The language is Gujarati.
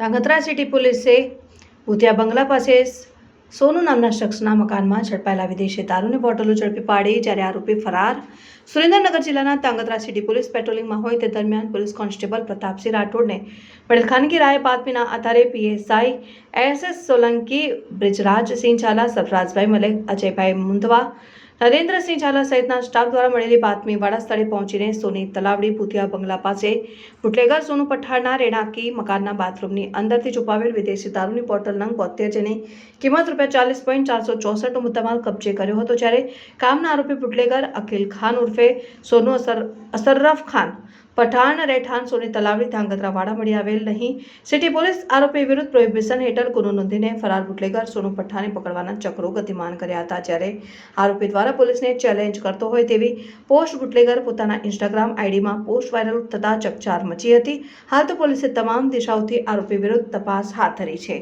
ધાંગધ્રા સિટી પોલીસે ભૂતિયા બંગલા પાસે સોનુ નામના શખ્સના મકાનમાં ઝડપાયેલા વિદેશી દારૂની બોટલો ઝડપી પાડી જ્યારે આરોપી ફરાર. સુરેન્દ્રનગર જિલ્લાના તાંગત્રા સિટી પોલીસ પેટ્રોલિંગમાં હોય તે દરમિયાન પોલીસ કોન્સ્ટેબલ પ્રતાપસિંહ રાઠોડને વડીલ ખાનગી રાય બાતમીના આધારે PSI S S Solanki, Brijrajsinh Jhala, Sarfarajbhai Malek, Ajaybhai Mundva Narendrasinh Jhala સહિતના સ્ટાફ દ્વારા મળેલી બાતમી વાળા સ્થળે પહોંચીને સોની તલાવડી ભૂતિયા બંગલા પાસે બુટલેગર સોનું પઠાણના રેણાકી મકાનના બાથરૂમની અંદરથી છુપાવેલ વિદેશી દારૂની બોટલ નંગ બોતેર જેની કિંમત રૂપિયા ચાલીસ પોઈન્ટ ચારસો ચોસઠનો મુદ્દામાલ કબજે કર્યો હતો, જ્યારે કામના આરોપી બુટલેગર અખિલ ખાન ઉર્ફે સોનુ અસર અસરફ ખાન પઠાણ, રહેઠાણ, સોની તલાવડી, ધાંગધ્રા વાડા મળી આવેલ નહીં. સિટી પોલીસ આરોપી વિરુદ્ધ પ્રોહિબિશન હેઠળ ગુનો નોંધીને ફરાર બુટલેગર સોનુ પઠાને પકડવાના ચક્રો ગતિમાન કર્યા હતા. જ્યારે આરોપી દ્વારા પોલીસને ચેલેન્જ કરતો હોય તેવી પોસ્ટ બુટલેગર પોતાના ઇન્સ્ટાગ્રામ આઈડીમાં પોસ્ટ વાયરલ થતાં ચકચાર મચી હતી. હાલ તો પોલીસે તમામ દિશાઓથી આરોપી વિરુદ્ધ તપાસ હાથ ધરી છે.